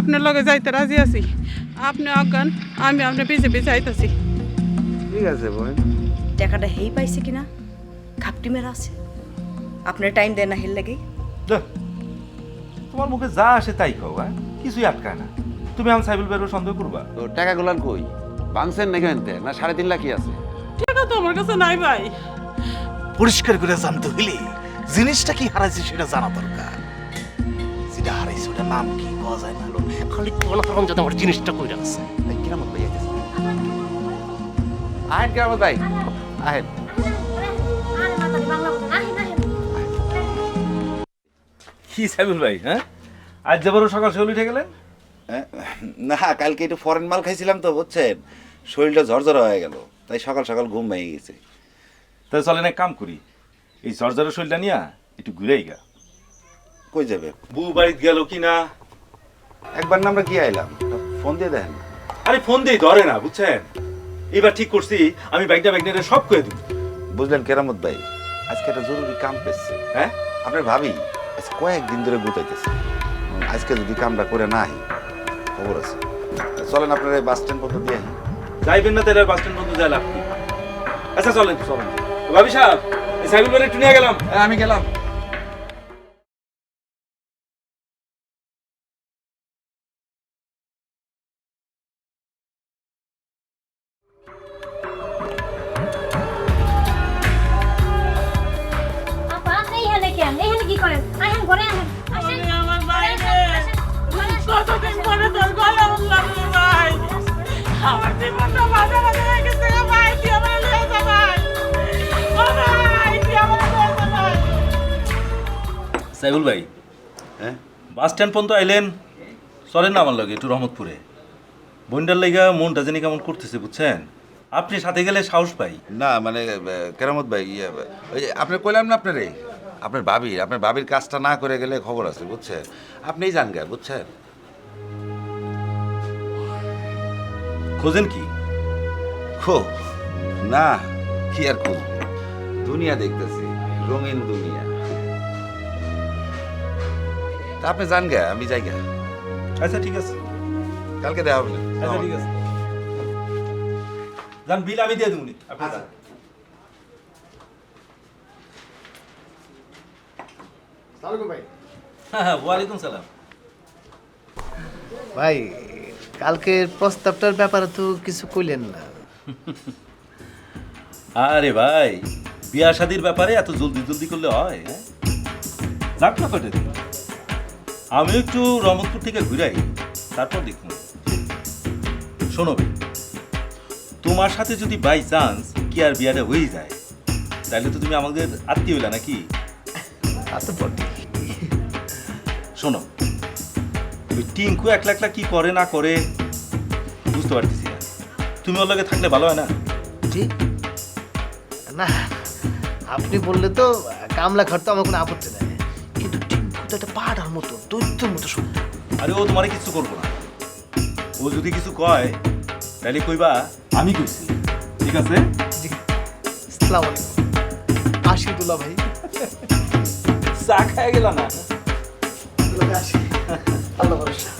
আপনার লগে যাইতে রাজি আছি। আপনি অজ্ঞান আমি আপনার পিছে পিছে আইতাছি। ঠিক আছে বোন। টাকাটা হেই পাইছে কিনা? খাপটি মেরা আছে। আপনার টাইম দেয় না হেল লাগে তোমার মুখে যা আসে তাই খাও হ্যাঁ? কিছুই আটকায় না। তুমি আমি সাইবুল বেরো সন্দেহ করবা? তো টাকাগুলান কই? ভাঙছেন নাকি আনতে না সাড়ে তিন লাখই আছে? টাকা তো আমার কাছে নাই ভাই। পরিষ্কার করে জানতে হইলে জিনিসটা কি হারাইছে সেটা জানা দরকার। যেটা হারাইছে ওটা নাম কি? পাওয়া যায় না খালি কোন কারণ যাতে আমার জিনিসটা কইরা আছে এই কিরামত ভাই আইতেছে আহেন কিরামত ভাই আহেন কি সাইবুল ভাই হ্যাঁ আজ যাবারও সকাল সকাল উঠে গেলেন না কালকে একটু ফরেন মাল খাইছিলাম তো বুঝছেন? শরীরটা ঝরঝরা হয়ে গেল। তাই সকাল সকাল ঘুম ভেঙে গেছে। তাই চলেন এক কাম করি। এই সরজারের শরীরটা নিয়া একটু ঘুরেই গা। কই যাবে? বউ বাড়িতে গেল কি না একবার না আমরা গিয়ে আইলাম। ফোন দিয়ে দেন আরে ফোন দিয়ে ধরে না বুঝছেন? এবার ঠিক করছি আমি ব্যাগটা ব্যাগটা সব করে দিব। বুঝলেন কেরামত ভাই আজকে একটা জরুরি কাম পেয়েছে। হ্যাঁ? আপনার ভাবি আজ কয়েকদিন ধরে গুতাইতেছে। আজকে যদি কামটা করে নাই খবর আছে। চলেন আপনার এই বাস স্ট্যান্ড পর্যন্ত দিয়ে। যাইবেন না তাহলে বাস স্ট্যান্ড পর্যন্ত যায় লাভ কি? আচ্ছা চলেন চলেন। ভাবি সাহেব এই সাইবুল বাড়ি একটু নিয়ে গেলাম। আমি গেলাম। স্ট্যান্ড পর্যন্ত আইলেন। চলেন না আমার লগে একটু রহমতপুরে। বন্ডার লেগা মনটা জানি কেমন করতেছে বুঝছেন? আপনি সাথে গেলে সাহস পাই। না মানে কেরামত ভাই ইয়ে, ওই যে আপনি কইলাম না আপনারে? আপনার ভাবি আপনার ভাবির কাজটা না করে গেলে খবর আছে বুঝছেন? আপনিই জান গা বুঝছেন? খোঁজেন কি? খো না কি আর খুঁজ? দুনিয়া দেখতেছি রঙিন দুনিয়া। তা আপনি জান গা আমি যাই গে। আচ্ছা ঠিক আছে। কালকে দেওয়া হবে আচ্ছা ঠিক আছে। যান বিল আমি দিয়ে দেবনি আপনি যান। হ্যাঁ হ্যাঁ ওয়ালাইকুম সালাম। ভাই কালকের প্রস্তাবটার ব্যাপারে তো কিছু কইলেন না। আরে ভাই বিয়া শাদির ব্যাপারে এত জলদি জলদি করলে হয় হ্যাঁ? যাক না কয়টা দিন। আমি একটু রহমতপুর থেকে ঘুরাই তারপর দেখুন। শোনো তোমার সাথে যদি বাই চান্স কি আর বিয়াটা হয়ে যায় তাহলে তো তুমি আমাদের আত্মীয় হইলা নাকি? শোনো ওই টিঙ্কু একলা একলা কি করে না করে বুঝতে পারতেছি না। তুমি ওর লগে থাকলে ভালো হয় না? জি। না আপনি বললে তো কামলা ঘর তো আমার কোনো আপত্তি নাই। তো একটা পাহাড়ার মতো দৈত্যের মতো শুনতে আরে ও তোমারে কিছু করব না। ও যদি কিছু কয় তাহলে কইবা আমি কইছি। ঠিক আছে? সালাম আলাইকুম। আশিদুল্লাহ ভাই। চা খায় গেল না? আল্লাহ ভরসা।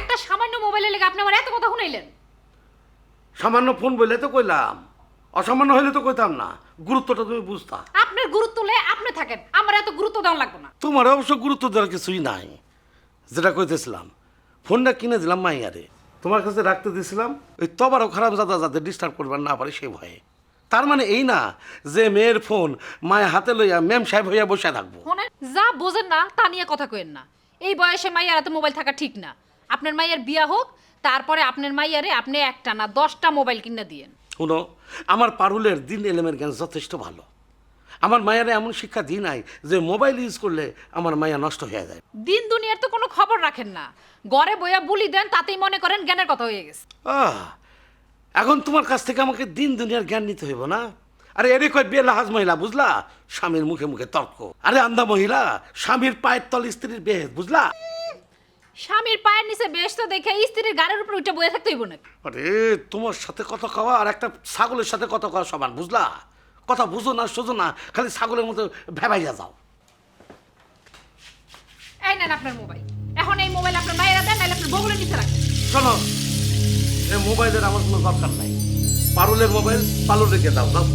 একটা সামান্য মোবাইলে লেগে আপনি আমার এত কথা শুনাইলেন। সামান্য ফোন বললে তো কইলাম। অসামান্য হইলে তো কইতাম না গুরুত্বটা তুমি বুঝতা। আপনার গুরুত্ব লে আপনি থাকেন আমার এত গুরুত্ব দেওয়া লাগবে না। তোমার অবশ্য গুরুত্ব দেওয়ার কিছুই নাই যেটা কইতেছিলাম। ফোনটা কিনে দিলাম মাইয়ারে তোমার কাছে রাখতে দিয়েছিলাম ওই তবারও খারাপ দাদা যাতে ডিস্টার্ব করবার না পারে সে ভয়ে। তার মানে এই না যে মেয়ের ফোন মায়ের হাতে লইয়া ম্যাম সাহেব হইয়া বসে থাকব। শোনেন যা বোঝেন না তা নিয়ে কথা কইেন না। এই বয়সে মাইয়ার এত মোবাইল থাকা ঠিক না। আপনার মাইয়ার বিয়া হোক তারপরে আপনার মাইয়ারে আপনি একটা না দশটা মোবাইল কিনে দিয়েন। শুনো আমার পারুলের দিন এলেমের জ্ঞান যথেষ্ট ভালো। আমার মায়েরা এমন শিক্ষা দিই নাই যে মোবাইল ইউজ করলে আমার মায়া নষ্ট হয়ে যায়। দিন দুনিয়ার তো কোনো খবর রাখেন না। ঘরে বইয়া বুলি দেন তাতেই মনে করেন জ্ঞানের কথা হয়ে গেছে। আহ, এখন তোমার কাছ থেকে আমাকে দিন দুনিয়ার জ্ঞান নিতে হইব না? আরে এরে কয় বিয়ে লাহাজ মহিলা বুঝলা? স্বামীর মুখে মুখে তর্ক। আরে আন্দা মহিলা স্বামীর পায়ের তল স্ত্রীর বেহেজ বুঝলা? স্বামীর পায়ের নিচে বেশ তো দেখে স্ত্রীর গাড়ির উপর উঠে বয়ে থাকতে হইব না আরে তোমার সাথে কথা খাওয়া আর একটা ছাগলের সাথে কথা খাওয়া সমান বুঝলা? কথা বুঝো না সোজো না খালি ছাগলের মতো ভেবাইয়া যাও। এই নেন আপনার মোবাইল। এখন এই মোবাইল আপনার মায়েরা দেন নাহলে আপনার বগুলের নিচে রাখেন। শোনো এই মোবাইলের আমার কোনো দরকার নাই। পারুলের মোবাইল পালুর রেখে দাও দাও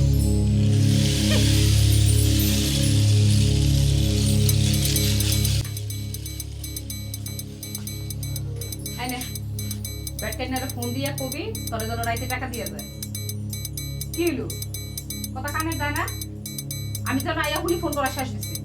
ফোন দিয়া কবি তোরে রাইতে টাকা দিয়ে যায় কি হলো কথা কানে যায় না? আমি আইয়া হুলি ফোন করা শেষ দিছি।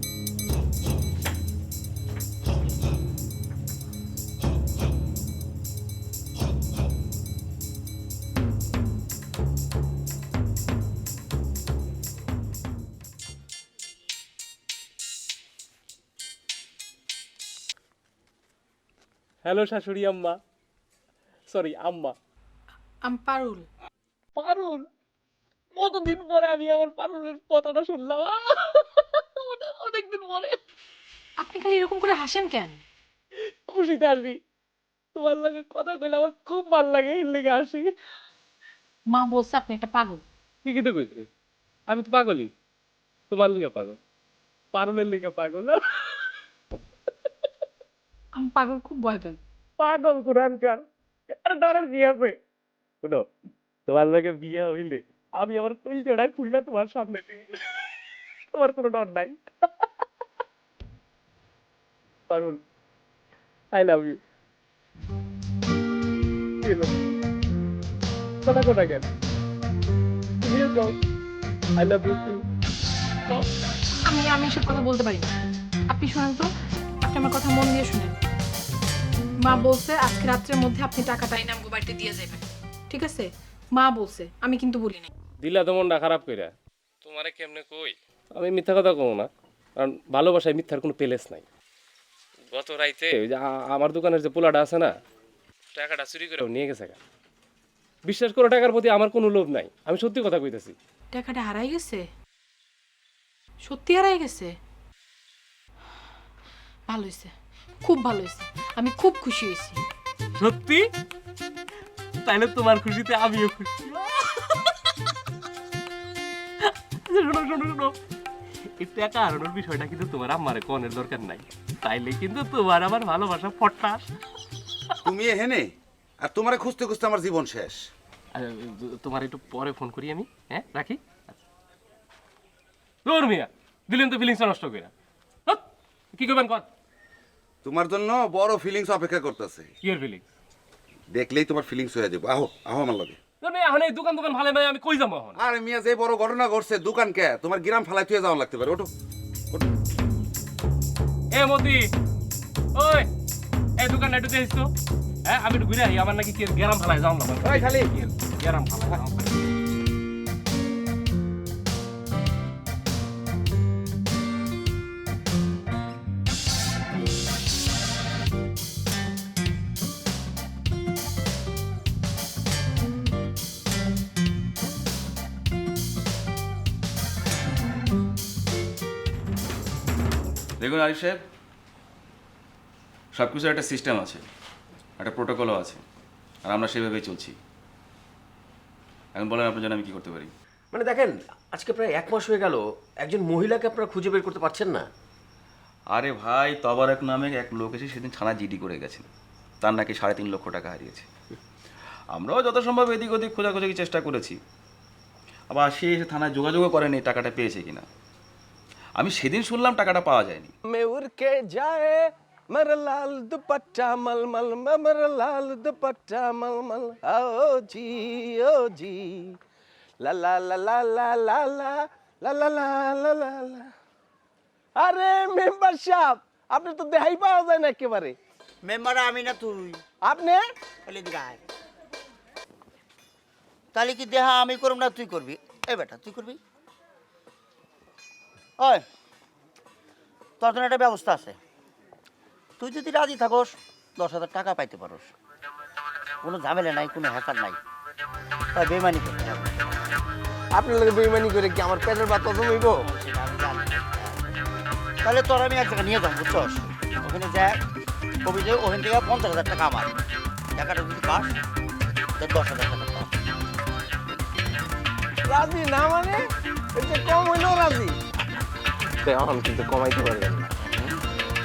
হ্যালো শাশুড়ি, আম্মা। সরি আম্মা আম পারুল। পারুল? কতদিন পরে আমি আমার পারুলের কথাটা শুনলাম? অনেক- অনেকদিন পরে। আপনি খালি এরকম করে হাসেন কেন? খুশিতে আসবি। তোমার লাগে কথা কইলে আমার খুব ভালো লাগে এর লেগে আসি মা বলছে আপনি একটা পাগল। ঠিকই তো কইছি। আমি তো পাগলই। তোমার লিগে পাগল। পারুলের লিগে পাগল। আমি পাগল খুব ভয় পাই পাগল কোরআনকার আর বিয়ে শুনো তোমার লাগে বিয়ে হইলে আমি আমার তুই জোড়ায় খুললে তোমার সামনে। তোমার কোনো ডর নাই। পারুল আই লাভ ইউ কথা কেন? আই লাভ ইউ টু আমি আমি এসব কথা বলতে পারি না। আপনি শোনেন তো আপনি আমার কথা মন দিয়ে শুনেন। মা বলছে আজকে রাত্রের মধ্যে আপনি টাকাটা এনে আমাকে বাড়িতে দিয়ে যাবেন ঠিক আছে? মা বলছে আমি কিন্তু বলি নাই। দিলা তো মনটা খারাপ কইরা। তোমারে কেমনে কই? আমি মিথ্যা কথা কম না কারণ ভালোবাসায় মিথ্যার কোনো পেলেস নাই। গত রাইতে ওই যে আ- আমার দোকানের যে পোলাটা আছে না টাকাটা চুরি করে নিয়ে গেছে গা। বিশ্বাস করো টাকার প্রতি আমার কোনো লোভ নাই। আমি সত্যি কথা কইতেছি। টাকাটা হারাই গেছে? সত্যি হারাই গেছে? ভালো হয়েছে খুব ভালো হয়েছে। আমি খুব খুশি হয়েছি। সত্যি? তাইলে তোমার খুশিতে আমিও খুশি। আচ্ছা, শোনো শোনো শোনো। বিষয়টা কিন্তু তোমার আমারে কনের দরকার নাই। তাইলে কিন্তু তোমার আমার ভালোবাসা ফটাস তুমি এহেনে আর তোমারে খুঁজতে খুঁজতে আমার জীবন শেষ। তোমার একটু পরে ফোন করি আমি হ্যাঁ রাখি? তোর মিয়া দিলেন তো ফিলিংসটা নষ্ট করে কি করবেন কর? তোমার জন্য বড় ফিলিংস অপেক্ষা করতেছে। কি এর ফিলিংস দেখলেই তোমার ফিলিংস হয়ে যাব। আহো আহো আমার লগে। এখন এই দোকান দোকান ভালো ভাই আমি কই যাব এখন? আরে মিয়া যে বড় ঘটনা ঘটছে দোকান কে? তোমার গ্রাম ফালাই তুই যাওয়া লাগতে পারে। ওটো এ মতি ওই এই দোকান একটু দেখিস তো হ্যাঁ আমি একটু ঘুরে আহি আমার নাকি কি গ্যারাম ফালায় যাও না ওই খালি। গ্যারাম ফালায় দেখুন আরিফ সাহেব সব কিছুর একটা সিস্টেম আছে একটা প্রোটোকলও আছে আর আমরা সেভাবেই চলছি। এখন বলেন আপনার জন্য আমি কি করতে পারি? মানে দেখেন আজকে প্রায় এক মাস হয়ে গেল একজন মহিলাকে আপনারা খুঁজে বের করতে পারছেন না। আরে ভাই তবারক নামে এক লোক এসে সেদিন থানা জিডি করে গেছেন তার নাকি সাড়ে তিন লক্ষ টাকা হারিয়েছে। আমরাও যত সম্ভব এদিক ওদিক খোঁজাখুঁজি চেষ্টা করেছি। আবার সে এসে থানায় যোগাযোগও করেনি টাকাটা পেয়েছে কিনা। আমি সেদিন শুনলাম টাকাটা পাওয়া যায়নি মেউরকে যায় মর লাল দুপাট্টা মলমল মর লাল দুপাট্টা মলমল ও জি ও জি লা লা লা লা লা লা লা লা লা লা লা লা লা আরে মেম্বার সাহেব আপনি তো দেখাই পাওয়া যায় না একেবারে মেম্বার আমি না তুই আপনি বলি গায় তাহলে কি দেহা আমি করব না তুই করবি এই বেটা তুই করবি ওই তোর জন্য একটা ব্যবস্থা আছে। তুই যদি রাজি থাকোস দশ হাজার টাকা পাইতে পারোস। কোনো ঝামেলা নাই কোনো হ্যাকার নাই। তাই বেমানি করতে হবে। আপনার লগে বেইমানি করে কি আমার পেটের ভাত জমিব। তাহলে তোর আমি এক জায়গায় নিয়ে যাব বুঝছস? ওখানে যাক কবি যে ওখান থেকে পঞ্চাশ হাজার টাকা আমার। টাকাটা যদি পাস তোর দশ হাজার টাকা পাস রাজি না মানে? কম হইলেও রাজি। এখন কিন্তু কমাইতে পারবেন না।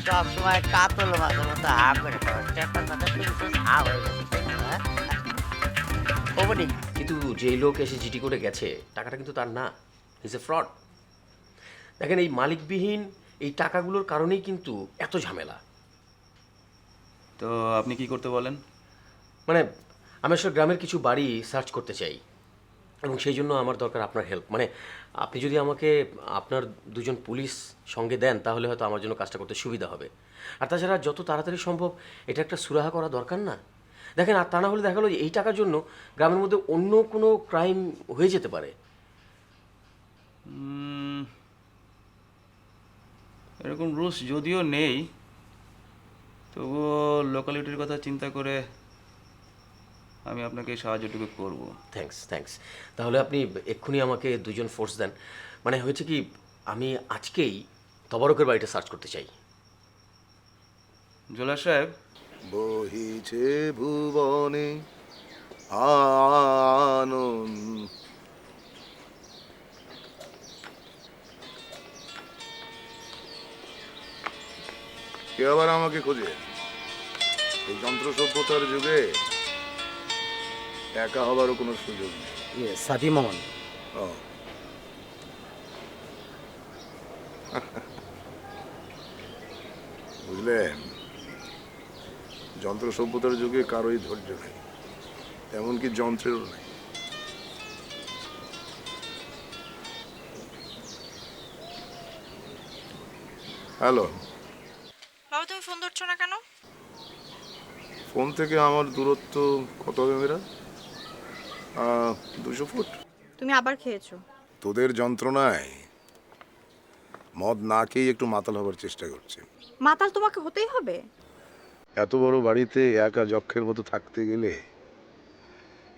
সব সময় কাতল মাছের মতো হা করে হা হয়ে কিন্তু যেই লোক এসে জিটি করে গেছে টাকাটা কিন্তু তার না। ইজ এ ফ্রড দেখেন এই মালিকবিহীন এই টাকাগুলোর কারণেই কিন্তু এত ঝামেলা। তো আপনি কি করতে বলেন? মানে আমি আসলে গ্রামের কিছু বাড়ি সার্চ করতে চাই। এবং সেই জন্য আমার দরকার আপনার হেল্প মানে আপনি যদি আমাকে আপনার দুজন পুলিশ সঙ্গে দেন, তাহলে হয়তো আমার জন্য কাজটা করতে সুবিধা হবে। আর তাছাড়া যত তাড়াতাড়ি সম্ভব এটা একটা সুরাহা করা দরকার না। দেখেন, আর তা না হলে দেখা গেলো এই টাকার জন্য গ্রামের মধ্যে অন্য কোনো ক্রাইম হয়ে যেতে পারে। এরকম রুলস যদিও নেই, তবুও লোকালিটির কথা চিন্তা করে আমি আপনাকে সাহায্যটুকু করব। থ্যাঙ্কস থ্যাঙ্কস তাহলে আপনি এক্ষুনি আমাকে দুজন ফোর্স দেন। মানে হয়েছে কি আমি আজকেই তবারকের বাড়িটা সার্চ করতে চাই। জোলা সাহেব। বহিছে ভুবনে আনন্দ। কে আবার আমাকে খোঁজে? এই যন্ত্র সভ্যতার যুগে একা হবারও কোনো সুযোগ নেই। মোহন। ও। বুঝলেন যন্ত্র সভ্যতার যুগে কারোই ধৈর্য নেই এমনকি যন্ত্রেরও নেই। হ্যালো। বাবা তুমি ফোন ধরছো না কেন? ফোন থেকে আমার দূরত্ব কত হবে মেয়েরা? দুশো ফুট। তুমি আবার খেয়েছো। তোদের যন্ত্রণায় মদ না খেয়ে একটু মাতাল হবার চেষ্টা করছে। মাতাল তোমাকে হতেই হবে? এত বড় বাড়িতে একা যক্ষের মতো থাকতে গেলে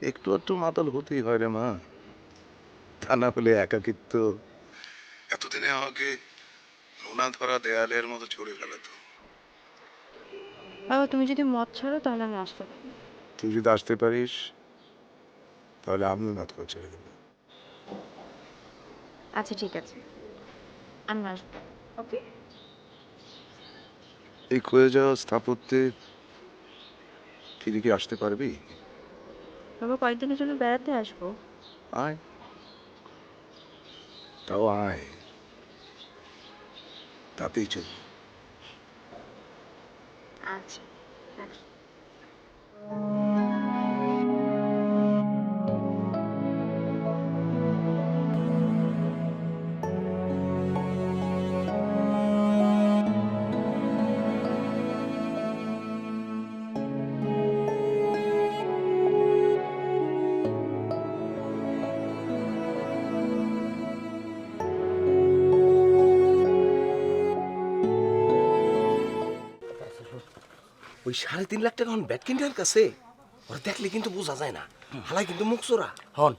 একটু একটু মাতাল হতেই হয় রে মা। তা না হলে একাকিত্ব এতদিনে আমাকে নোনা ধরা দেয়ালের মতো ছড়ে ফেলাতো। বাবা তুমি যদি মদ ছাড়ো তাহলে আমি আসতে পারি। তুই যদি আসতে পারিস তাহলে আমিও নাথ করে ছেড়ে দেবো। আচ্ছা ঠিক আছে। আমি আসব। ওকে? এই ক্ষয়ে যাওয়া স্থাপত্যে ফিরে কি আসতে পারবি? বাবা কয়েকদিনের জন্য বেড়াতে আসব। আয়। তাও আয়। তাতেই চল আচ্ছা সাড়ে তিন লাখ টাকা এখন ব্যাট কিনতে কাছে? ওরা দেখলে কিন্তু বোঝা যায় না। হালাই কিন্তু মুখ চোরা। হন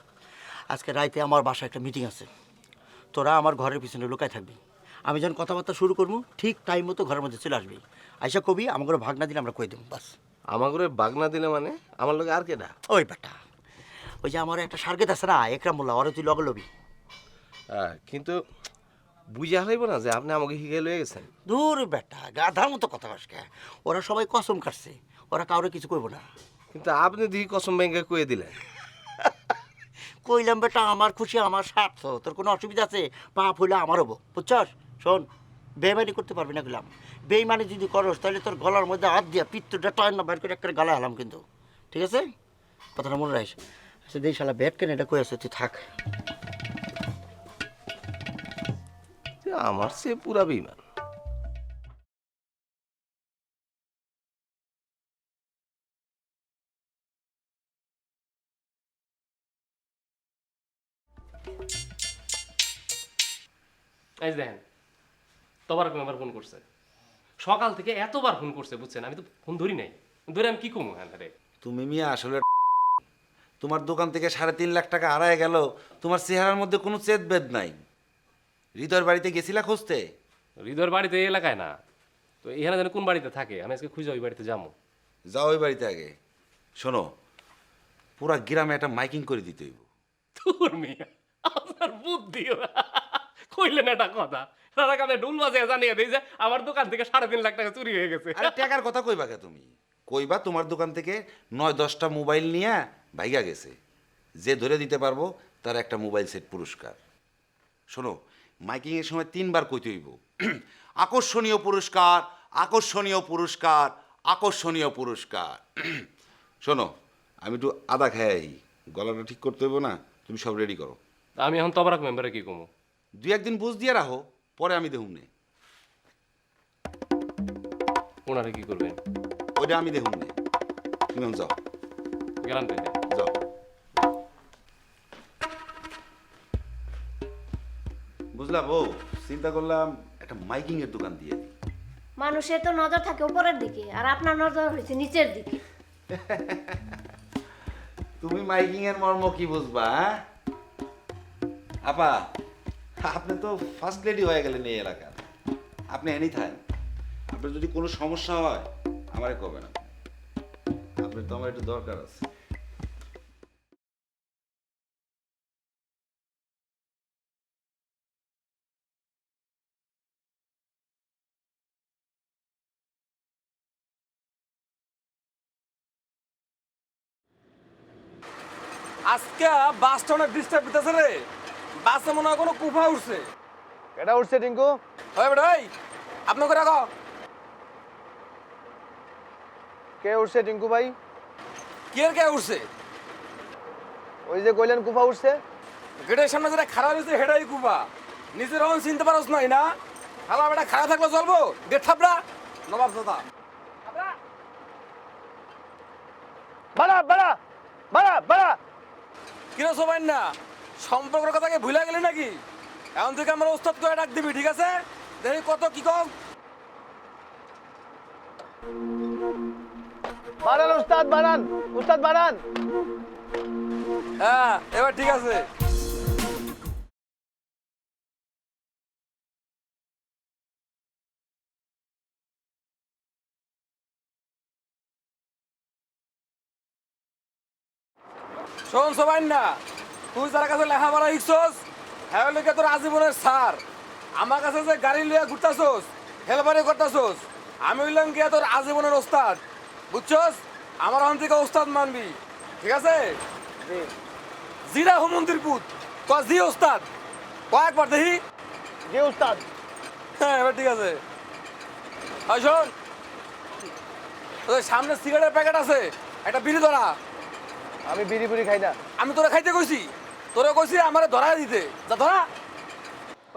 আজকে রাইতে আমার বাসায় একটা মিটিং আছে। তোরা আমার ঘরের পিছনে লুকায় থাকবি। আমি যখন কথাবার্তা শুরু করব ঠিক টাইম মতো ঘরের মধ্যে চলে আসবি। আইসা কবি আমাকে ভাগ না দিলে আমরা কই দেবো বাস। আমার করে বাগনা দিলে মানে? আমার লোক আর কেডা? ওই বেটা। ওই যে আমার একটা সার্গেত আছে না একরাম মোল্লা ওরা তুই লগে লবি। হ্যাঁ কিন্তু বুঝা হইব না যে আপনি আমাকে হিগে লয়ে গেছেন। দূর বেটা গাধার মতো কথা কসকে ওরা সবাই কসম কাটছে ওরা কাউরে কিছু করব না। কিন্তু আপনি দিকে কসম ব্যাংকে কয়ে দিলেন। কইলাম বেটা আমার খুশি আমার স্বার্থ তোর কোনো অসুবিধা আছে? পাপ হইলে আমার হব বুঝছস? শোন বেমানি করতে পারবি না গেলাম। বেইমানি যদি করস তাহলে তোর গলার মধ্যে হাত দিয়া পিত্তটা টয় না বের করে একটা গালা হলাম কিন্তু। ঠিক আছে? কথাটা মনে রাখিস। আচ্ছা দেই শালা ব্যাট কেন এটা কই আছে? তুই থাক। আমার সে পুরা বিমান এই যে দেখেন তবার আমার ফোন করছে। সকাল থেকে এতবার ফোন করছে বুঝছেন? আমি তো ফোন ধরি নাই। ধরে আমি কি কমু? হ্যাঁ রে। তুমি মিয়া আসলে তোমার দোকান থেকে সাড়ে তিন লাখ টাকা হারায় গেল তোমার চেহারার মধ্যে কোনো চেদ চেতবেদ নাই। হৃদয়ের বাড়িতে গেছিলা খুঁজতে? হৃদয়ের বাড়িতে এই এলাকায় না। তো এখানে যেন কোন বাড়িতে থাকে? আমি আজকে খুঁজে ওই বাড়িতে যাব। যাও ওই বাড়িতে আগে। শোনো পুরা গ্রামে একটা মাইকিং করে দিতে হইব। তোর মেয়ে আপনার বুদ্ধি কইলেন একটা কথা। সারা কামে ডুল বাজে জানিয়ে দিই যে আমার দোকান থেকে সাড়ে তিন লাখ টাকা চুরি হয়ে গেছে। আরে টাকার কথা কইবা কে তুমি? কইবা তোমার দোকান থেকে নয় দশটা মোবাইল নিয়ে ভাইগা গেছে। যে ধরে দিতে পারব তার একটা মোবাইল সেট পুরস্কার। শোনো মাইকিংয়ের সময় তিনবার কইতে হইব। আকর্ষণীয় পুরস্কার আকর্ষণীয় পুরস্কার আকর্ষণীয় পুরস্কার। শোনো আমি একটু আদা খাই গলাটা ঠিক করতে হইব না? তুমি সব রেডি করো। আমি এখন তবরাক মেম্বারে কি কমু? দুই একদিন বুঝ দিয়ে রাখো পরে আমি দেখুন নে। ওনারা কি করবেন? ওইটা আমি দেখুন নে। তুমি যাও। গেলাম তাইলে। বুঝলা বউ চিন্তা করলাম একটা মাইকিং এর দোকান দিয়ে মানুষের তো নজর থাকে উপরের দিকে আর আপনার নজর হয়েছে নিচের দিকে। তুমি মাইকিং এর মর্ম কি বুঝবা হ্যাঁ? আপা আপনি তো ফার্স্ট লেডি হয়ে গেলেন এই এলাকার। আপনি এনি থাকেন আপনার যদি কোনো সমস্যা হয় আমারে কবে না আপনার তো আমার একটু দরকার আছে। আজকে বাসটা অনেক ডিস্টার্ব দিতেছে রে। বাসে মনে হয় কোনো কুফা উঠছে এটা উঠছে টিঙ্কু? হয় বেটা আপনাকে রাখো কে উঠছে টিঙ্কু ভাই? কি কে উঠছে ওই যে কইলেন কুফা উঠছে গেটের সামনে যেটা খারাপ হয়েছে হেটাই কুফা। নিজের অন চিনতে পারোস নাই না? হালা বেটা খারাপ থাকলে চলবো? গেট থাপড়া। নবাব দাদা। বাড়া বাড়া বাড়া বাড়া। কিরে সবাই না সম্পর্কের কথাকে ভুলে গেলি নাকি? এখন থেকে আমরা ওস্তাদ করে ডাক দিবি ঠিক আছে? দেখি কত কি কম বাড়ান উস্তাদ বাড়ান উস্তাদ বাড়ান হ্যাঁ এবার ঠিক আছে। শোন সবাই না তুই যার কাছে লেখাপড়া শিখছস হ্যাঁ লোকে তোর আজীবনের সার আমার কাছে যে গাড়ি লিয়ে ঘুরতাছস হেলবারি করতাছস আমি হইলাম গিয়া তোর আজীবনের ওস্তাদ। বুঝছস? আমার হন থেকে ওস্তাদ মানবি ঠিক আছে? জিরা হুমন্দির পুত ক জি ওস্তাদ? কয়েকবার দেখি। জি উস্তাদ হ্যাঁ এবার ঠিক আছে। শোন সামনে সিগারেটের প্যাকেট আছে একটা বিড়ি ধরা। আমি বিড়ি বুড়ি খাই না। আমি তোরা খাইতে কইছি। তোরা কইছি আমারে ধরা দিতে। যা ধরা।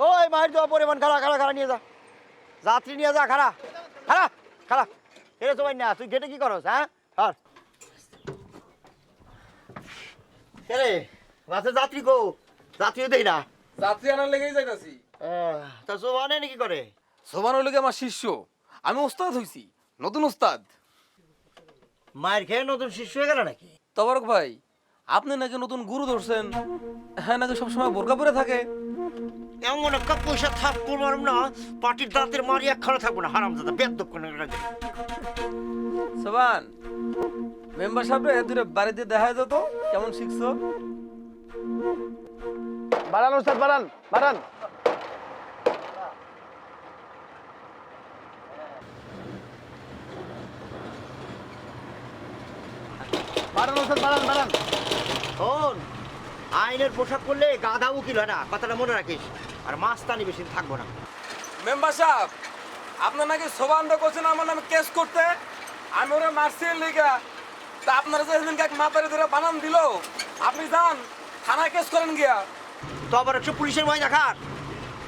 ওই মায়ের দেওয়া পরিমাণ খারা খারা খারা নিয়ে যা। যাত্রী নিয়ে যা খারা খারা খারা এরে সবাই না তুই গেটে কি করস হ্যাঁ? আর রে বাসে যাত্রী গো যাত্রীও দেই না। যাত্রী আনার লেগেই যাইতাছি। আহ, তা সোবানে নাকি করে? সোমান হইলে আমার শিষ্য। আমি ওস্তাদ হইছি নতুন ওস্তাদ। মায়ের খেয়ে নতুন শিষ্য হয়ে গেল নাকি? তবরক ভাই আপনি নাকি নতুন গুরু ধরছেন? হ্যাঁ নাকি সবসময় বোরকা পরে থাকে? এমন একটা পয়সা থাকব মারুম না পাটির দাঁতের মারি একখানে থাকব না হারাম দাদা বেদ দক্ষিণ সোবান মেম্বার সাহেব দূরে বাড়িতে দেখা যেত কেমন শিখছো? বাড়ান ওস্তাদ বাড়ান বাড়ান। বাড়ান ওস্তাদ বাড়ান বাড়ান। শোন আইনের পোশাক করলে গাধা উকিল হয় না কথাটা মনে রাখিস। আর মাস্তানি বেশি থাকব না। মেম্বার সাহেব আপনার নাকি সোবানটা করছেন আমার নামে কেস করতে? আমি ওরা মার্সিয়াল লিগা। তা আপনারা যে সেদিনকে এক মাতারি ধরে বানান দিল আপনি যান থানায় কেস করেন গিয়া। তবার একশো পুলিশের ভয় দেখার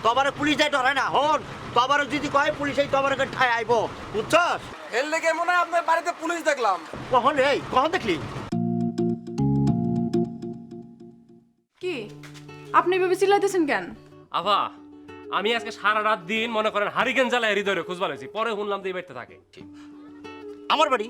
তবারে পুলিশ যাই ডরায় না? হন তবারে যদি কয় পুলিশ এই তবারে ঠায় আইব। বুঝছস? এর লেগে মনে হয় আপনার বাড়িতে পুলিশ দেখলাম। কখন এই কখন দেখলি? আপনি এভাবে চিল্লাইতেছেন কেন? আভা আমি আজকে সারা রাত দিন মনে করেন হারিকেন জ্বালায় হৃদয়ে খুঁজবা লইছি পরে শুনলাম তো এই বাড়িতে থাকে। আমার বাড়ি?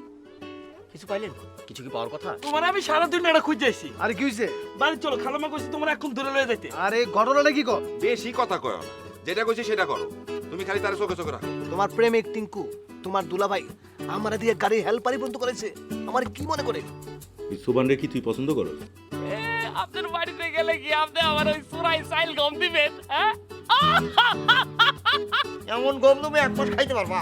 কিছু পাইলেন? কিছু কি পাওয়ার কথা? তোমার আমি সারা দিন এটা খুঁজেছি আরে কি হইছে? বাড়ি চলো খালামা কইছি তোমার এখন ধরে লয়ে যাইতে। আরে ঘটনাটা কি কর বেশি কথা কয় না। যেটা কইছি সেটা করো। তুমি খালি তার চোখে চোখে রাখো। তোমার প্রেমিক টিঙ্কু তোমার দুলাভাই আমার দিয়ে গাড়ি হেল্পারি পর্যন্ত করেছে। আমার কি মনে করে? সুবানরে কি তুই পছন্দ করো আপনার বাড়িতে গেলে কি আপনি আমার ওই সুরাই সাইল গম দিবেন হ্যাঁ? এমন গম তুমি এক মাস খাইতে পারবা?